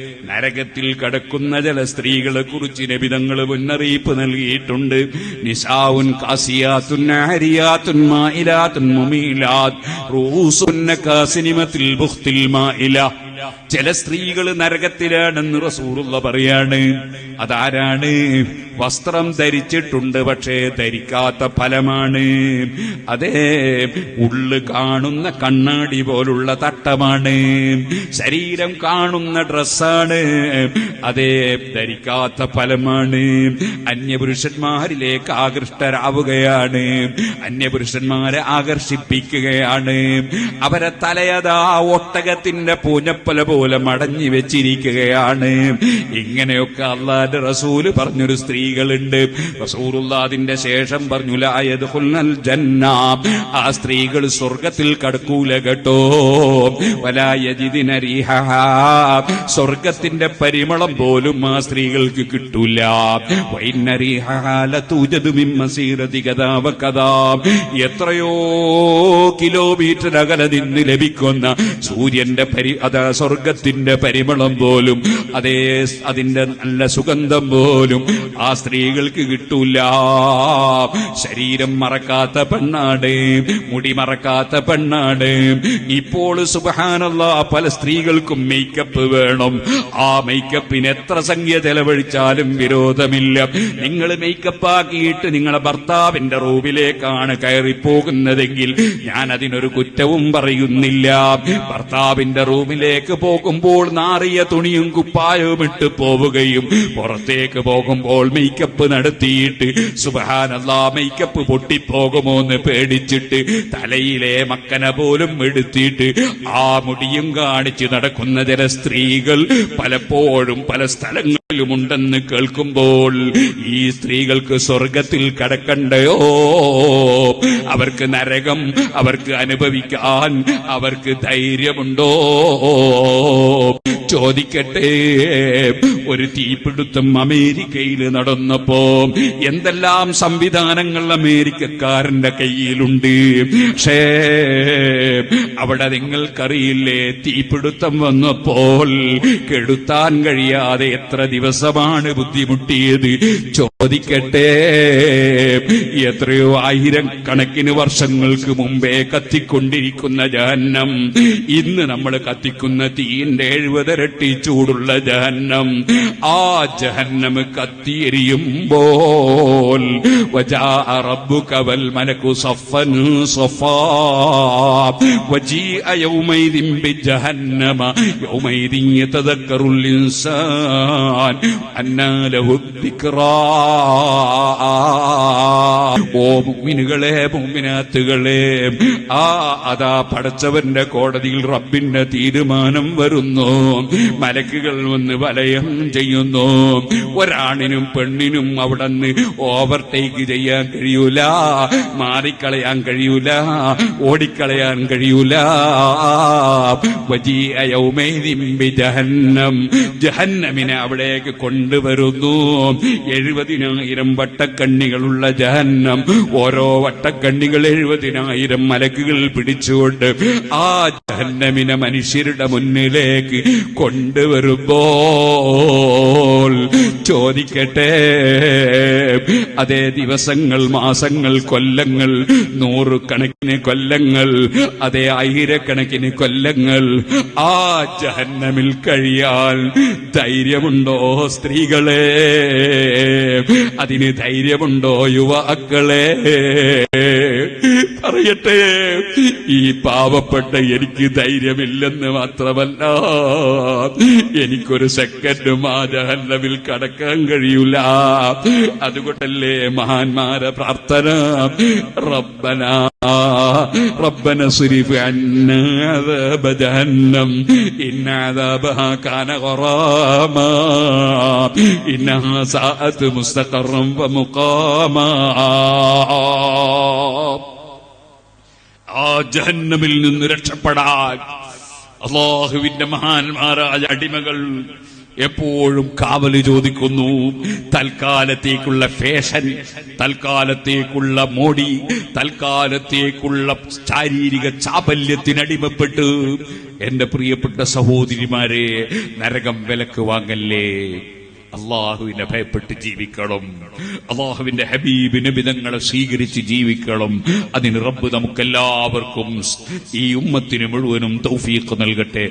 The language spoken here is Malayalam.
നരകത്തിൽ കടക്കുന്ന ചില സ്ത്രീകളെ കുറിച്ച് നബിതങ്ങൾ മുന്നറിയിപ്പ് നൽകിയിട്ടുണ്ട്. നിസാവുൻ കാസിയാത്തുൻ ആരിയാത്തുൻ മായിലാത്തുൻ മുമീലാത്ത്. റൂസുന്ന കാസിനിമത്തിൽ ബുഖ്തിൽ മായില ചില സ്ത്രീകൾ നരകത്തിലാണെന്ന് റസൂറുള്ള പറയാണ്. അതാരാണ്? വസ്ത്രം ധരിച്ചിട്ടുണ്ട് പക്ഷേ ധരിക്കാത്ത ഫലമാണ്. അതേ ഉള്ളു കാണുന്ന കണ്ണാടി പോലുള്ള തട്ടമാണ്. ശരീരം കാണുന്ന ഡ്രസ്സാണ്. അതേ ധരിക്കാത്ത ഫലമാണ്. അന്യപുരുഷന്മാരിലേക്ക് ആകൃഷ്ടരാവുകയാണ്. അന്യപുരുഷന്മാരെ ആകർഷിപ്പിക്കുകയാണ്. അവരെ തലയതാ ഒട്ടകത്തിന്റെ പൂഞ്ഞപ്പല പോലെ മടഞ്ഞു വെച്ചിരിക്കുകയാണ്. ഇങ്ങനെയൊക്കെ അള്ളാന്റെ റസൂൽ പറഞ്ഞൊരു സ്ത്രീകളുണ്ട്. റസൂറുള്ളതിന്റെ ശേഷം പറഞ്ഞു ലായത് ജന്ന. ആ സ്ത്രീകൾ സ്വർഗത്തിൽ കടക്കൂല കേട്ടോ. സ്വർഗത്തിന്റെ പരിമളം പോലും ആ സ്ത്രീകൾക്ക് കിട്ടൂല. എത്രയോ കിലോമീറ്റർ അകലെ നിന്ന് ലഭിക്കുന്ന സൂര്യന്റെ പരി അതാ സ്വർഗത്തിന്റെ പരിമളം പോലും അതേ അതിന്റെ നല്ല സുഗന്ധം പോലും ആ സ്ത്രീകൾക്ക് കിട്ടൂല. ശരീരം മറക്കാത്ത പെണ്ണാടേ മുടി മറക്കാത്ത പെണ്ണാടേ ഇപ്പോൾ സുബഹാനല്ല പല സ്ത്രീകൾക്കും മേക്കപ്പ് വേണം. ആ മേക്കപ്പിന് എത്ര സംഖ്യ ചെലവഴിച്ചാലും വിരോധമില്ല. നിങ്ങൾ മേക്കപ്പ് ആക്കിയിട്ട് നിങ്ങളെ ഭർത്താവിന്റെ റൂമിലേക്കാണ് കയറിപ്പോകുന്നതെങ്കിൽ ഞാൻ അതിനൊരു കുറ്റവും പറയുന്നില്ല. ഭർത്താവിന്റെ റൂമിലേക്ക് പോകുമ്പോൾ നാറിയ തുണിയും കുപ്പായവും ഇട്ട് പോവുകയും പുറത്തേക്ക് പോകുമ്പോൾ മേക്കപ്പ് നടത്തിയിട്ട് സുബഹാനല്ല മേക്കപ്പ് പൊട്ടിപ്പോകുമോ എന്ന് പേടിച്ചിട്ട് തലയിലെ മക്കന പോലും എടുത്തിട്ട് ആ മുടിയും കാണിച്ച് നടക്കുന്ന ചില സ്ത്രീകൾ പലപ്പോഴും പല സ്ഥലങ്ങളിലുമുണ്ടെന്ന് കേൾക്കുമ്പോൾ ഈ സ്ത്രീകൾക്ക് സ്വർഗത്തിൽ കടക്കണ്ടയോ? അവർക്ക് നരകം അവർക്ക് അനുഭവിക്കാൻ അവർക്ക് ധൈര്യമുണ്ടോ? ചോദിക്കട്ടെ ഒരു തീപിടുത്തം അമേരിക്കയിൽ നടന്നപ്പോ എന്തെല്ലാം സംവിധാനങ്ങൾ അമേരിക്കക്കാരന്റെ കയ്യിലുണ്ട്? പക്ഷേ അവിടെ നിങ്ങൾക്കറിയില്ലേ തീപിടുത്തം വന്നപ്പോൾ കെടുത്താൻ കഴിയാതെ എത്ര ദിവസമാണ് ബുദ്ധിമുട്ടിയത്? ചോദിക്കട്ടെ. എത്രയോ ആയിരം കണക്കിന് വർഷങ്ങൾക്ക് മുമ്പേ കത്തിക്കൊണ്ടിരിക്കുന്ന ജഹന്നം ഇന്ന് നമ്മൾ കത്തിക്കുന്ന തീന്റെ എഴുപതരട്ടി ചൂടുള്ള ജഹന്നം ആ ജഹന്നം കത്തിയെരിയുമ്പോൾ ജഹന്നമ യൗമൈതിങ് തതക്കറുൽ ഇൻസാൻ അന്നാലഹു ദിക്റാ. ഓ മുമ്മിനുകളെ മുമ്മിനാത്തുകളെ ആ അതാ പടച്ചവന്റെ കോടതിയിൽ റബ്ബിന്റെ തീരുമാനം വരുന്നു. മലക്കുകൾ വന്ന് വലയം ചെയ്യുന്നു. ഒരാണിനും പെണ്ണിനും അവിടെ നിന്ന് ഓവർടേക്ക് ചെയ്യാൻ കഴിയൂല. മാറിക്കളയാൻ കഴിയൂല. ഓടിക്കളയാൻ കഴിയൂല. ജഹന്നമിനെ അവിടേക്ക് കൊണ്ടുവരുന്നു. എഴുപത് എഴുപതിനായിരം വട്ടക്കണ്ണികളുള്ള ജഹന്നം ഓരോ വട്ടക്കണ്ണികൾ എഴുപതിനായിരം മലക്കുകൾ പിടിച്ചുകൊണ്ട് ആ ജഹന്നമിനെ മനുഷ്യരുടെ മുന്നിലേക്ക് കൊണ്ടുവരുമ്പോൾ ചോദിക്കട്ടെ അതേ ദിവസങ്ങൾ മാസങ്ങൾ കൊല്ലങ്ങൾ നൂറുകണക്കിന് കൊല്ലങ്ങൾ അതേ ആയിരക്കണക്കിന് കൊല്ലങ്ങൾ ആ ജഹന്നമിൽ കഴിയാൻ ധൈര്യമുണ്ടോ സ്ത്രീകളെ? അതിന് ധൈര്യമുണ്ടോ യുവാക്കളെ? പറയട്ടെ ഈ പാവപ്പെട്ട എനിക്ക് ധൈര്യമില്ലെന്ന് മാത്രമല്ല എനിക്കൊരു സെക്കൻഡ് മാജഹല്ലവിൽ കടക്കാൻ കഴിയൂല. അതുകൊണ്ടല്ലേ മഹാന്മാരെ പ്രാർത്ഥന. റബ്ബന ربنا اصرف عنا عذاب جهنم إن عذابها كان غراما إنها ساءت مستقرا ومقاما ആ ജഹന്നമിൽ നിന്ന് രക്ഷപ്പെടാൻ അള്ളാഹുവിന്റെ മഹാന്മാരായ അടിമകൾ എപ്പോഴും കാവൽ ചോദിക്കുന്നു. തൽക്കാലത്തേക്കുള്ള ഫാഷൻ തൽക്കാലത്തേക്കുള്ള മോടി തൽക്കാലത്തേക്കുള്ള ശാരീരിക ചാപല്യത്തിനടിമപ്പെട്ട് എന്റെ പ്രിയപ്പെട്ട സഹോദരിമാരെ നരകം വിലക്ക് വാങ്ങല്ലേ? അള്ളാഹുവിനെ ഭയപ്പെട്ട് ജീവിക്കണം. അള്ളാഹുവിന്റെ ഹബീബ് വിധങ്ങളെ സ്വീകരിച്ച് ജീവിക്കണം. അതിന് റബ്ബ് നമുക്കെല്ലാവർക്കും ഈ ഉമ്മത്തിന് മുഴുവനും തൗഫീഖ് നൽകട്ടെ.